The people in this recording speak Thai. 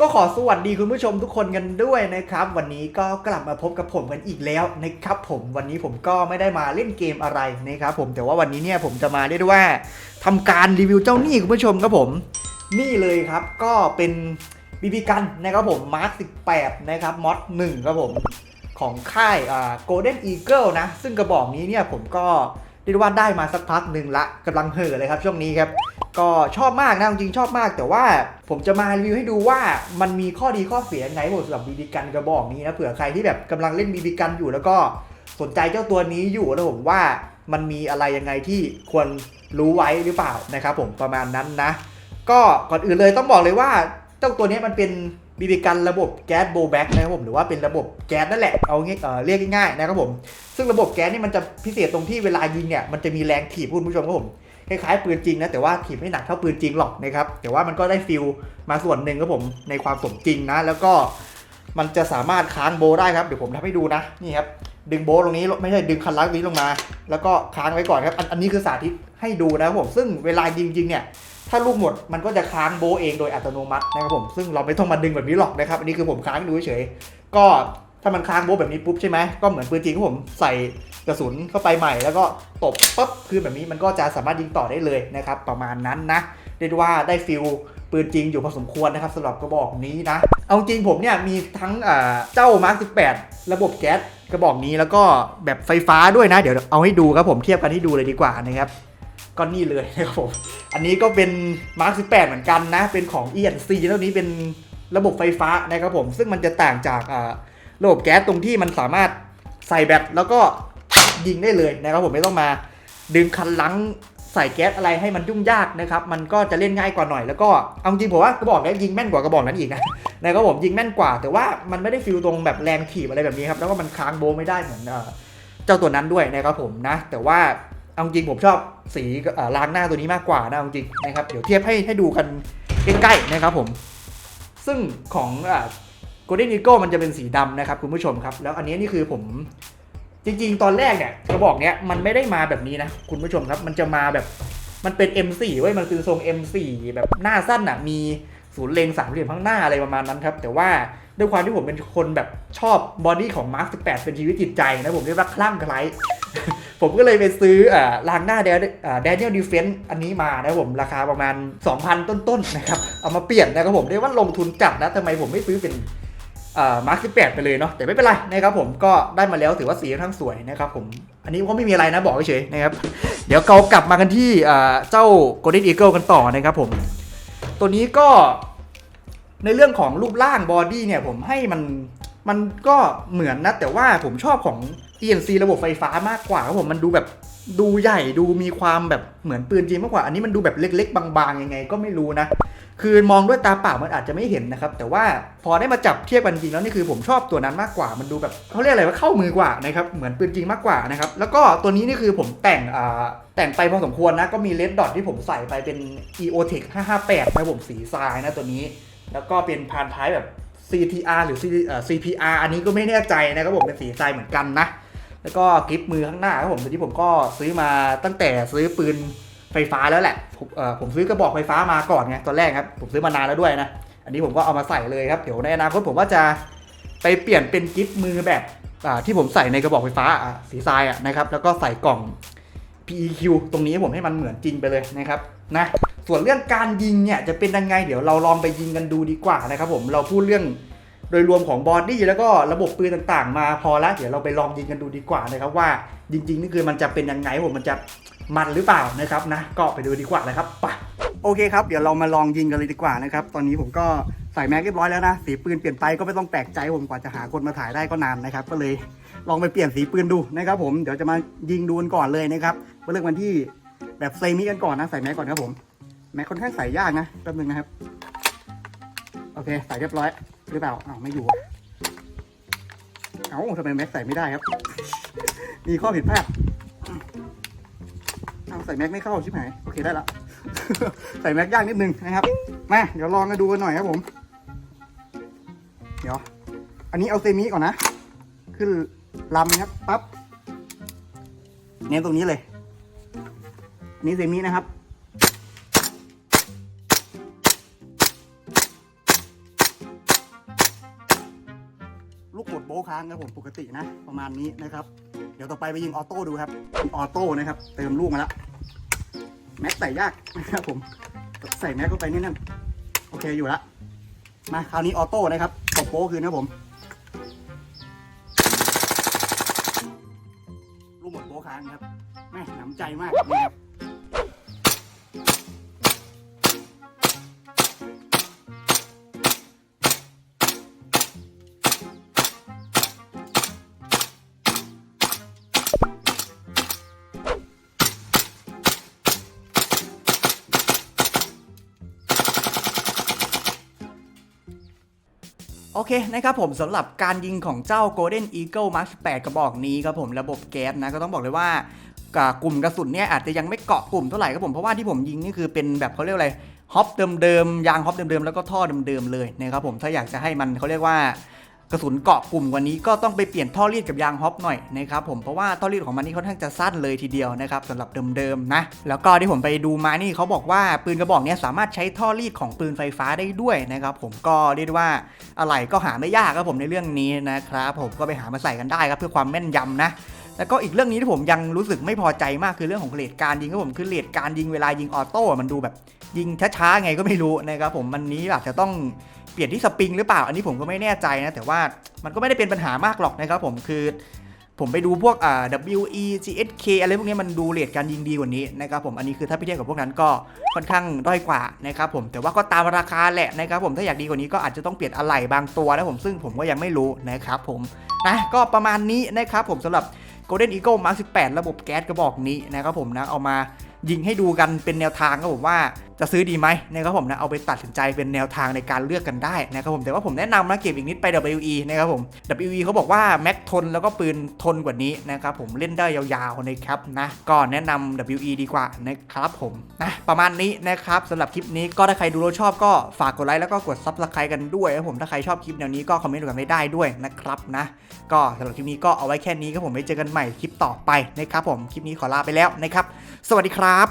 ก็ขอสวัสดีคุณผู้ชมทุกคนกันด้วยนะครับ วันนี้ก็กลับมาพบกับผมกันอีกแล้วนะครับผมวันนี้ผมก็ไม่ได้มาเล่นเกมอะไรนะครับผมแต่ว่าวันนี้เนี่ยผมจะมาเรียกว่าทำการรีวิวเจ้าหนี้คุณผู้ชมครับผม นี่เลยครับก็เป็นบีบีกันนะครับผมมาร์ค18นะครับมอด1ครับผมของค่ายอ่า Golden Eagle นะ ซึ่งกระบอกนี้เนี่ยผมก็ เรียกได้ว่าได้มาสักพักหนึ่งละกำลังเห่อเลยครับช่วงนี้ครับก็ชอบมากนะจริงชอบมาก แต่ว่าผมจะมารีวิวให้ดูว่ามันมีข้อดีข้อเสียยังไงผมสำหรับบีบีกันกระบอกนี้นะเผื่อใครที่แบบกำลังเล่นบีบีกันอยู่แล้วก็สนใจเจ้าตัวนี้อยู่นะผมว่ามันมีอะไรยังไงที่ควรรู้ไว้หรือเปล่านะครับผมประมาณนั้นนะ ก็ก่อนอื่นเลยต้องบอกเลยว่าเจ้าตัวนี้มันเป็น บีบีกันระบบแก๊สโบแบ็กนะครับผมหรือว่าเป็นระบบแก๊สนั่นแหละเอางี้เอ่อเรียกง่ายๆนะครับผม ซึ่งระบบแก๊สนี่มันจะพิเศษตรงที่เวลายิงเนี่ยมันจะมีแรงถีบคุณผู้ชมครับผมคล้ายๆปืนจริงนะแต่ว่าถีบไม่หนักเท่าปืนจริงหรอกนะครับแต่ว่ามันก็ได้ฟิลมาส่วนหนึ่งครับผมในความสมจริงนะ แล้วก็มันจะสามารถค้างโบได้ครับเดี๋ยวผมทำให้ดูนะนี่ครับดึงโบตรงนี้ไม่ใช่ดึงคันลักนี้ลงมา แล้วก็ค้างไว้ก่อนครับอันอันนี้คือสาธิตให้ดูนะครับผมซึ่งเวลายิงจริงเนี่ย ถ้าลูกหมดมันก็จะค้างโบเองโดยอัตโนมัตินะครับผมซึ่งเราไม่ต้องมาดึงแบบนี้หรอกนะครับอันนี้คือผมค้างดูเฉยก็ถ้ามันค้างโบแบบนี้ปุ๊บใช่ไหมก็เหมือนปืนจริงที่ผมใส่กระสุนเข้าไปใหม่ แล้วก็ตบปั๊บคือแบบนี้มันก็จะสามารถยิงต่อได้เลยนะครับประมาณนั้นนะเรียกว่าได้ฟิลปืนจริงอยู่พอสมควรนะครับสำหรับกระบอกนี้นะ เอาจริงผมเนี่ยมีทั้งเจ้ามาร์ค18 ระบบแก๊สกระบอกนี้แล้วก็แบบไฟฟ้าด้วยนะ เดี๋ยวเอาให้ดูครับผมเทียบกันให้ดูเลยดีกว่านะครับ ก็นี่เลยนะครับผม อันนี้ก็เป็นมาร์ค18เหมือนกันนะ เป็นของ ENC แล้วนี้เป็นระบบไฟฟ้านะครับผม ซึ่งมันจะต่างจากระบบแก๊สตรงที่มันสามารถใส่แบตแล้วก็ยิงได้เลยนะครับผมไม่ต้องมาดึงคันลังใส่แก๊สอะไรให้มันยุ่งยากนะครับ มันก็จะเล่นง่ายกว่าหน่อยแล้วก็เอาจริงผมว่ากระบอกนี้ยิงแม่นกว่ากระบอกนั้นอีกนะนะครับผมยิงแม่นกว่า แต่ว่ามันไม่ได้ฟิลตรงแบบแรงถีบอะไรแบบนี้ครับแล้วก็มันค้างโบไม่ได้เหมือนเจ้าตัวนั้นด้วยนะครับผมนะ แต่ว่า เอาจริงผมชอบสีล้างหน้าตัวนี้มากกว่านะเอาจริงนะครับเดี๋ยวเทียบให้ให้ดูกันใกล้ๆนะครับผม ซึ่งของอ่า Golden Eagle มันจะเป็นสีดำนะครับคุณผู้ชมครับ แล้วอันนี้นี่คือผมจริงๆ ตอนแรกเนี่ยกระบอกเนี้ยมันไม่ได้มาแบบนี้นะคุณผู้ชมครับ มันจะมาแบบมันเป็น M4 เว้ยมันคือทรง M4 แบบหน้าสั้นอะมีศูนย์เลงสามเหลี่ยมข้างหน้าอะไรประมาณนั้นครับ แต่ว่าด้วยความที่ผมเป็นคนแบบชอบบอดี้ของ Mark 18เป็นชีวิตจิตใจนะผมเรียกว่าคลั่งไคล้ ผมก็เลยไปซื้ออ่าลางหน้าแดนเนียลดีเฟนต์อันนี้มานะผมราคาประมาณ 2,000 ต้นๆนะครับ เอามาเปลี่ยนนะครับผมเรียกว่าลงทุนจัดนะทำไมผมไม่ซื้อเป็นมาร์ค18ไปเลยเนาะแต่ไม่เป็นไรนะครับผมก็ได้มาแล้วถือว่าสีค่อนข้างสวยนะครับผมอันนี้ก็ไม่มีอะไรนะบอกเฉยๆนะครับ เดี๋ยวเรากลับมากันที่อ่าเจ้า Golden Eagle กันต่อนะครับผม ตัวนี้ก็ในเรื่องของรูปร่างบอดี้เนี่ยผมให้มัน มันก็เหมือนนะ แต่ว่าผมชอบของ ENC ระบบไฟฟ้ามากกว่าครับผมมันดูแบบดูใหญ่ดูมีความแบบเหมือนปืนจริงมากกว่า อันนี้มันดูแบบเล็ก ๆ บางๆยังไง ก็ไม่รู้นะ คือมองด้วยตาเปล่ามันอาจจะไม่เห็นนะครับ แต่ว่าพอได้มาจับเทียบกันจริงแล้วนี่คือผมชอบตัวนั้นมากกว่า มันดูแบบเขาเรียกอะไรว่าเข้ามือกว่านะครับเหมือนปืนจริงมากกว่านะครับแล้วก็ตัวนี้นี่คือผมแต่งอ่าแต่งไปพอสมควรนะก็มีเลดดอทที่ผมใส่ไปเป็น EOTech 558นะผมสีทรายนะตัวนี้ แล้วก็เป็นพานท้ายแบบ CTR หรือ C P R อันนี้ก็ไม่แน่ใจนะครับผมเป็นสีทรายเหมือนกันนะ แล้วก็กริปมือข้างหน้าครับผมตัวนี้ผมก็ซื้อมาตั้งแต่ซื้อปืนไฟฟ้าแล้วแหละผมเออผมซื้อกระบอกไฟฟ้ามาก่อนไงตอนแรกครับผมซื้อมานานแล้วด้วยนะ อันนี้ผมก็เอามาใส่เลยครับเดี๋ยวในอนาคตผมว่าจะไปเปลี่ยนเป็นกิฟมือแบบอ่าที่ผมใส่ในกระบอกไฟฟ้าอะสีทรายอะนะครับแล้วก็ใส่กล่อง PEQ ตรงนี้ผมให้มันเหมือนจริงไปเลยนะครับนะ ส่วนเรื่องการยิงเนี่ยจะเป็นยังไงเดี๋ยวเราลองไปยิงกันดูดีกว่านะครับผมเราพูดเรื่องโดยรวมของบอดี้แล้วก็ระบบปืนต่างๆ มาพอแล้วเดี๋ยวเราไปลองยิงกันดูดีกว่านะครับว่าจริงๆนี่คือมันจะเป็นยังไงผมมันจะมันหรือเปล่านะครับนะก็ไปดูดีกว่าเลยครับไปโอเคครับเดี๋ยวเรามาลองยิงกันเลยดีกว่านะครับตอนนี้ผมก็ใส่แม็กเรียบร้อยแล้วนะสีปืนเปลี่ยนไปก็ไม่ต้องแปลกใจผมกว่าจะหาคนมาถ่ายได้ก็นานนะครับก็เลยลองไปเปลี่ยนสีปืนดูนะครับผมเดี๋ยวจะมายิงดูกันก่อนเลยนะครับเริ่มกันที่แบบเซมิกันก่อนนะใส่แม็กก่อนครับผม แม็กค่อนข้างใส่ยากนะแป๊บนึงนะครับ โอเค ใส่เรียบร้อยหรือเปล่าอ้าวไม่อยู่ เอ้าทำไมแม็กใส่ไม่ได้ครับ มีข้อผิดพลาดเอาใส่แม็กไม่เข้าชิบหายโอเคได้ละใส่แม็กยากนิดนึงนะครับมาเดี๋ยวลองกันดูกันหน่อยครับผม เดี๋ยว อันนี้เอาเซมิก่อนนะ ขึ้นลำครับปั๊บเน้นตรงนี้เลย อันนี้เซมินะครับ ค้างครับผมปกตินะ ประมาณนี้นะครับ เดี๋ยวต่อไปไปยิงออโต้ดูครับออโต้นะครับ เติมลูกมาแล้วแม็กใส่ยากนะครับผมใส่แม็กเข้าไปนี่นั่นโอเคอยู่ละมาคราวนี้ออโต้นะครับตบโป๊คืนครับผมลูกหมดโป๊ค้างครับแม่หนำใจมากนะครับ โอเคนะครับผมสำหรับการยิงของเจ้า Golden Eagle Mark 8กระบอกนี้ครับผมระบบแก๊สนะก็ต้องบอกเลยว่าอ่ากลุ่มกระสุนเนี่ยอาจจะยังไม่เกาะกลุ่มเท่าไหร่ครับผมเพราะว่าที่ผมยิงนี่คือเป็นแบบเขาเรียกอะไรฮอปเดิมๆยางฮอปเดิมๆแล้วก็ท่อเดิมๆเลยนะครับผมถ้าอยากจะให้มันเขาเรียกว่า กระสุนเกาะกลุ่มกว่านี้ก็ต้องไปเปลี่ยนท่อรีดกับยางฮอปหน่อยนะครับผมเพราะว่าท่อรีดของมันนี่ค่อนข้างจะสั้นเลยทีเดียวนะครับสำหรับเดิมๆนะแล้วก็ที่ผมไปดูมานี่เขาบอกว่าปืนกระบอกนี้สามารถใช้ท่อรีดของปืนไฟฟ้าได้ด้วยนะครับผมก็เรียกได้ว่าอะไรก็หาไม่ยากครับผมในเรื่องนี้นะครับผมก็ไปหามาใส่กันได้ครับเพื่อความแม่นยำนะแล้วก็อีกเรื่องนี้ที่ผมยังรู้สึกไม่พอใจมากคือเรื่องของเลทการยิงครับผมคือเลทการยิงเวลายิงออโต้อะมันดูแบบยิงช้าๆไงก็ไม่รู้นะครับผมมันนี้อาจจะต้อง เปลี่ยนที่สปริงหรือเปล่า อันนี้ผมก็ไม่แน่ใจนะ แต่ว่ามันก็ไม่ได้เป็นปัญหามากหรอกนะครับผมคือผมไปดูพวกอ่า WE GSK อะไรพวกนี้มันดูเลทการยิงดีกว่านี้นะครับผมอันนี้คือถ้าไปเทียบกับพวกนั้นก็ค่อนข้างด้อยกว่านะครับผมแต่ว่าก็ตามราคาแหละนะครับผมถ้าอยากดีกว่านี้ก็อาจจะต้องเปลี่ยนอะไหล่บางตัวนะผมซึ่งผมก็ยังไม่รู้นะครับผมนะก็ประมาณนี้นะครับผมสำหรับ Golden Eagle Mark 18 ระบบแก๊สกระบอกนี้นะครับผมนะเอามา ยิงให้ดูกันเป็นแนวทางครับผมว่าจะซื้อดีไหมนะครับผมนะเอาไปตัดสินใจเป็นแนวทางในการเลือกกันได้นะครับผมแต่ว่าผมแนะนำนะเก็บอีกนิดไป WE นะครับผม WE เขาบอกว่าแม็กทนแล้วก็ปืนทนกว่านี้นะครับผมเล่นได้ยาวๆนะครับนะก็แนะนำ WE ดีกว่านะครับผมนะประมาณนี้นะครับสำหรับคลิปนี้ก็ถ้าใครดูแล้วชอบก็ฝากกดไลค์แล้วก็กด Subscribe กันด้วยนะครับผมถ้าใครชอบคลิปแนวนี้ก็คอมเมนต์กันไม่ได้ด้วยนะครับนะก็สำหรับคลิปนี้ก็เอาไว้แค่นี้ครับผมไว้เจอกันใหม่คลิปต่อไปนะครับผมคลิปนี้ขอลาไปแล้วนะครับสวัสดีครับครับ